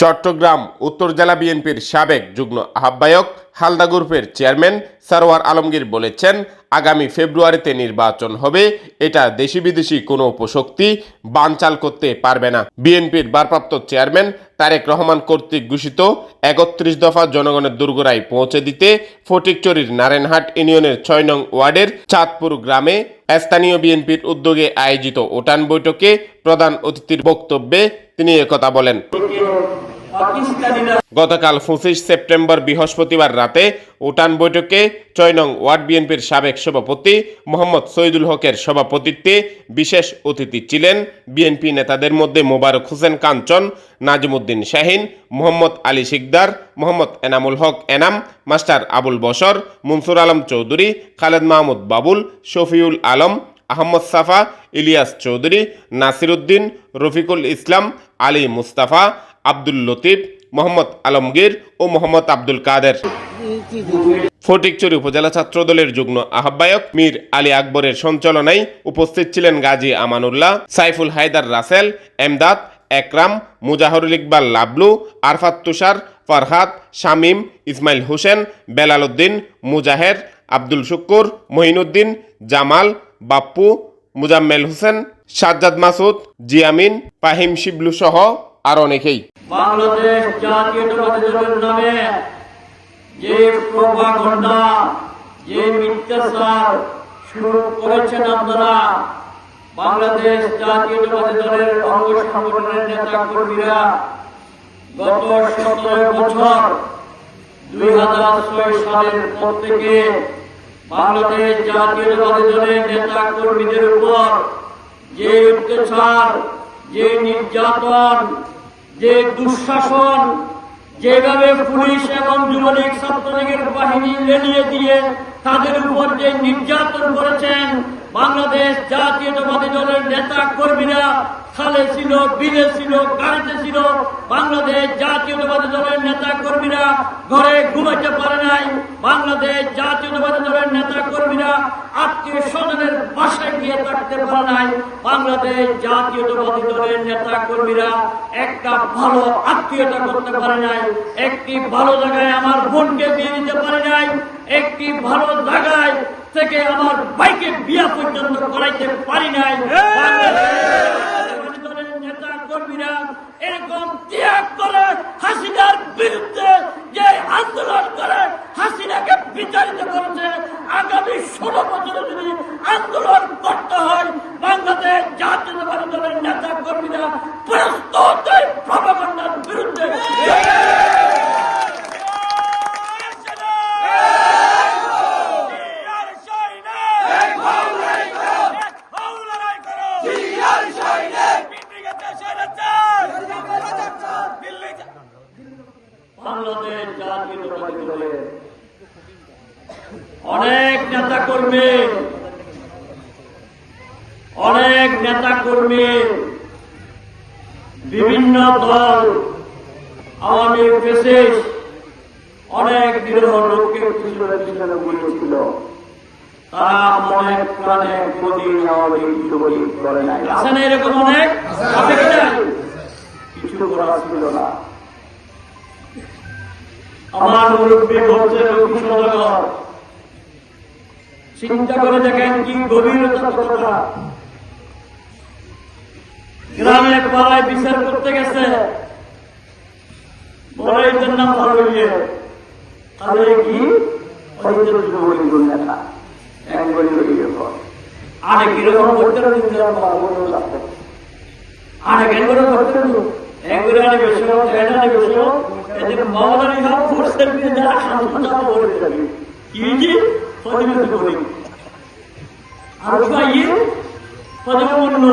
চট্টগ্রাম, উত্তর জেলা বিএনপির সাবেক যুগ্ম আহ্বায়ক হালদা গ্রুপের চেয়ারম্যান সারোয়ার আলমগীর বলেছেন, আগামী ফেব্রুয়ারিতে নির্বাচন হবে, এটা দেশি বিদেশি কোনো উপশক্তি বানচাল করতে পারবে না। বিএনপির ভারপ্রাপ্ত চেয়ারম্যান তারেক রহমান কর্তৃক ঘোষিত একত্রিশ দফা জনগণের দুর্গরায় পৌঁছে দিতে ফটিকচুরির নারায়ণহাট ইউনিয়নের ছয় নং ওয়ার্ডের চাঁদপুর গ্রামে স্থানীয় বিএনপির উদ্যোগে আয়োজিত ওটান বৈঠকে প্রধান অতিথির বক্তব্যে তিনি একথা বলেন। গতকাল পঁচিশ সেপ্টেম্বর বৃহস্পতিবার রাতে উটান বৈঠকে ছয় নং ওয়ার্ড বিএনপির সাবেক সভাপতি মোহাম্মদ শহীদুল হকের সভাপতিত্বে বিশেষ অতিথি ছিলেন বিএনপি নেতাদের মধ্যে মোবারক হোসেন কাঞ্চন, নাজিমুদ্দিন শাহিন, মোহাম্মদ আলী শিকদার, মোহাম্মদ এনামুল হক এনাম, মাস্টার আবুল বশর, মনসুর আলম চৌধুরী, খালেদ মাহমুদ বাবুল, শফিউল আলম, আহমদ সাফা, ইলিয়াস চৌধুরী নাসিরুদ্দিন রফিকুল ইসলাম, আলী মুস্তাফা আব্দুল লতিফ, মোহাম্মদ আলমগীর ও মোহাম্মদ আব্দুল কাদের। ফটিকচুরি উপজেলা ছাত্রদলের যুগ্ম আহ্বায়ক মীর আলী আকবরের সঞ্চালনায় উপস্থিত ছিলেন গাজী আমানুল্লাহ, সাইফুল হায়দার রাসেল, এমদাদ, একরাম, মুজাহরুল ইকবাল লাবলু, আরফাত তুষার, ফরহাদ, শামীম, ইসমাইল হোসেন, বেলাল উদ্দিন, মুজাহের, আব্দুল শুক্কুর, মহিনুদ্দিন, জামাল, বাপ্পু, মুজাম্মেল হোসেন, সাজ্জাদ মাসুদ জিয়ামিন, ফাহিম শিবলু সহ আর অনেকেই। বাংলাদেশ জাতীয়তাবাদী দলের নামে যে প্রভাগণ্ডা যে মিথ্যাচার শুরু করেছেন আপনারা, বাংলাদেশ গত বছর, দুই হাজার ছয় সালের নেতা কর্মীদের উপর যে অত্যাচার, যে নির্যাতন যে দুঃশাসন যেভাবে পুলিশ এবং যুবলীগ ছাত্রলীগের বাহিনী লেলিয়ে দিয়ে তাদের উপর যে নির্যাতন করেছেন, বাংলাদেশ জাতীয়তাবাদী দলের নেতা কর্মীরা খালে ছিল, বিলে ছিল, গাড়িতে ছিল, বাংলাদেশ জাতীয়তাবাদী দলের নেতা কর্মীরা ঘরে ঘুমাইতে পারে নাই, বাংলাদেশ জাতীয়তাবাদী দলের নেতা কর্মীরা আত্মীয় স্বজনের বাসায় গিয়ে থাকতে পারে বাংলাদেশ জাতীয়তাবাদী দলের নেতা কর্মীরা একটা ভালো আত্মীয়তা করতে পারে নাই। একটি ভালো জায়গায় আমার বোনকে বিয়ে দিতে পারে নাই। একটি ভালো জায়গায় থেকে আমার বাইকে বিয়া পর্যন্ত করাইতে পারি নাই। দলের নেতা কর্মীরা এরকম ত্যাগ করে হাসিনার বিরুদ্ধে যে আন্দোলন করে হাসিনাকে বিতাড়িত করেছে আগামী ষোলো বছরে যদি আন্দোলন করতে হয় বাংলাদেশ জাতীয়তাবাদী দলের নেতা কর্মীরা প্রস্তুত এই প্রভাবন্ডার বিরুদ্ধে বাংলাদেশ জাতীয়তাবাদী দলের অনেক নেতা কর্মী অনেক নেতা কর্মী বিভিন্ন দল আওয়ামী ফেসিস অনেক নিরহ লোককে পিছনে পিছনে বলেছিল তারা প্রাণে কোনদিন আওয়ামী কিছু বলি করে নাই। এরকম অনেক? কিছু করা ছিল না। আমার মুরব্বী বলছে চিন্তা করে দেখেন কি গভীরতা গ্রামে পাড়ায় বিচার করতে গেছে। বড় এদের নাম ভালো ইয়ে তাহলে একবারই কীরকম করতে আরে কেন মাওলানি সব ফোর্সের বিরুদ্ধে আন্দোলন করে যাবে কি জি ফজল করি আর ভাই ফজল অন্য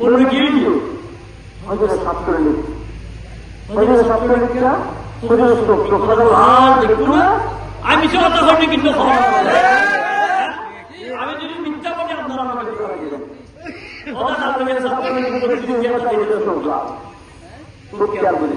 অন্য কি জি ফজল ছাত্রলীগ ফজল ছাত্রলীগরা ফজল ফজল আর দেখো না আমি সে কথা হইনি কিন্তু আমি যদি মিথ্যা বলি আপনারা আমাকে ধরে দিবেন কথা ছাত্রলীগ ছাত্রলীগ প্রতিনিধি কথা এটা সব তোকে আর বলি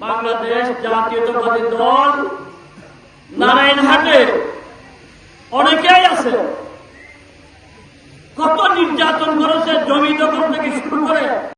বাংলাদেশ জাতীয়তাবাদী দল নারায়ণহাটে অনেকেই আছে। কত নির্যাতন করেছে জমি দখল থেকে শুরু করে